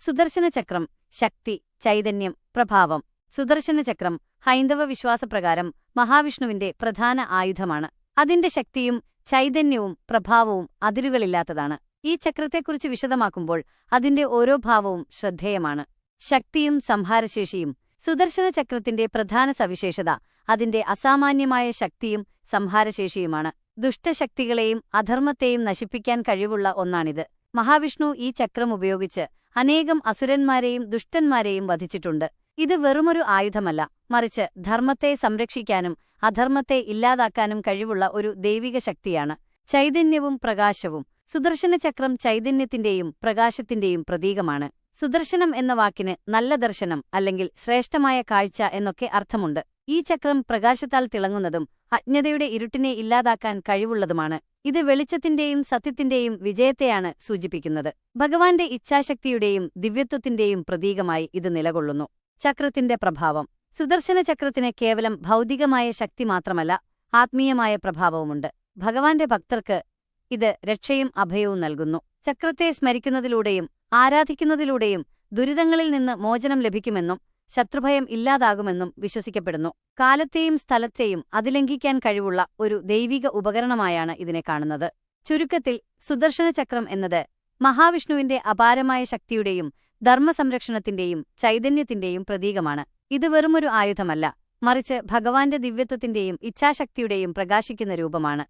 സുദർശനചക്രം ശക്തി ചൈതന്യം പ്രഭാവം. സുദർശനചക്രം ഹൈന്ദവ വിശ്വാസപ്രകാരം മഹാവിഷ്ണുവിന്റെ പ്രധാന ആയുധമാണ്. അതിന്റെ ശക്തിയും ചൈതന്യവും പ്രഭാവവും അതിരുകളില്ലാത്തതാണ്. ഈ ചക്രത്തെക്കുറിച്ച് വിശദമാക്കുമ്പോൾ അതിന്റെ ഓരോ ഭാവവും ശ്രദ്ധേയമാണ്. ശക്തിയും സംഹാരശേഷിയും സുദർശന ചക്രത്തിന്റെ പ്രധാന സവിശേഷത അതിന്റെ അസാമാന്യമായ ശക്തിയും സംഹാരശേഷിയുമാണ്. ദുഷ്ടശക്തികളെയും അധർമ്മത്തെയും നശിപ്പിക്കാൻ കഴിവുള്ള ഒന്നാണിത്. മഹാവിഷ്ണു ഈ ചക്രം ഉപയോഗിച്ച് അനേകം അസുരന്മാരെയും ദുഷ്ടന്മാരെയും വധിച്ചിട്ടുണ്ട്. ഇത് വെറുമൊരു ആയുധമല്ല. മറിച്ച് ധർമ്മത്തെ സംരക്ഷിക്കാനും അധർമ്മത്തെ ഇല്ലാതാക്കാനും കഴിവുള്ള ഒരു ദൈവിക ശക്തിയാണ്. ചൈതന്യവും പ്രകാശവും. സുദർശനചക്രം ചൈതന്യത്തിന്റെയും പ്രകാശത്തിന്റെയും പ്രതീകമാണ്. സുദർശനം എന്ന വാക്കിന് നല്ല ദർശനം അല്ലെങ്കിൽ ശ്രേഷ്ഠമായ കാഴ്ച എന്നൊക്കെ അർത്ഥമുണ്ട്. ഈ ചക്രം പ്രകാശത്താൽ തിളങ്ങുന്നതും അജ്ഞതയുടെ ഇരുട്ടിനെ ഇല്ലാതാക്കാൻ കഴിവുള്ളതുമാണ്. ഇത് വെളിച്ചത്തിന്റെയും സത്യത്തിന്റെയും വിജയത്തെയാണ് സൂചിപ്പിക്കുന്നത്. ഭഗവാന്റെ ഇച്ഛാശക്തിയുടെയും ദിവ്യത്വത്തിന്റെയും പ്രതീകമായി ഇത് നിലകൊള്ളുന്നു. ചക്രത്തിന്റെ പ്രഭാവം. സുദർശന ചക്രത്തിന് കേവലം ഭൗതികമായ ശക്തി മാത്രമല്ല ആത്മീയമായ പ്രഭാവവുമുണ്ട്. ഭഗവാന്റെ ഭക്തർക്ക് ഇത് രക്ഷയും അഭയവും നൽകുന്നു. ചക്രത്തെ സ്മരിക്കുന്നതിലൂടെയും ആരാധിക്കുന്നതിലൂടെയും ദുരിതങ്ങളിൽ നിന്ന് മോചനം ലഭിക്കുമെന്നും ശത്രുഭയം ഇല്ലാതാകുമെന്നും വിശ്വസിക്കപ്പെടുന്നു. കാലത്തെയും സ്ഥലത്തെയും അതിലംഘിക്കാൻ കഴിവുള്ള ഒരു ദൈവിക ഉപകരണമായാണ് ഇതിനെ കാണുന്നത്. ചുരുക്കത്തിൽ സുദർശനചക്രം എന്നത് മഹാവിഷ്ണുവിന്റെ അപാരമായ ശക്തിയുടെയും ധർമ്മസംരക്ഷണത്തിന്റെയും ചൈതന്യത്തിന്റെയും പ്രതീകമാണ്. ഇത് വെറുമൊരു ആയുധമല്ല മറിച്ച് ഭഗവാന്റെ ദിവ്യത്വത്തിന്റെയും ഇച്ഛാശക്തിയുടെയും പ്രകാശിക്കുന്ന രൂപമാണ്.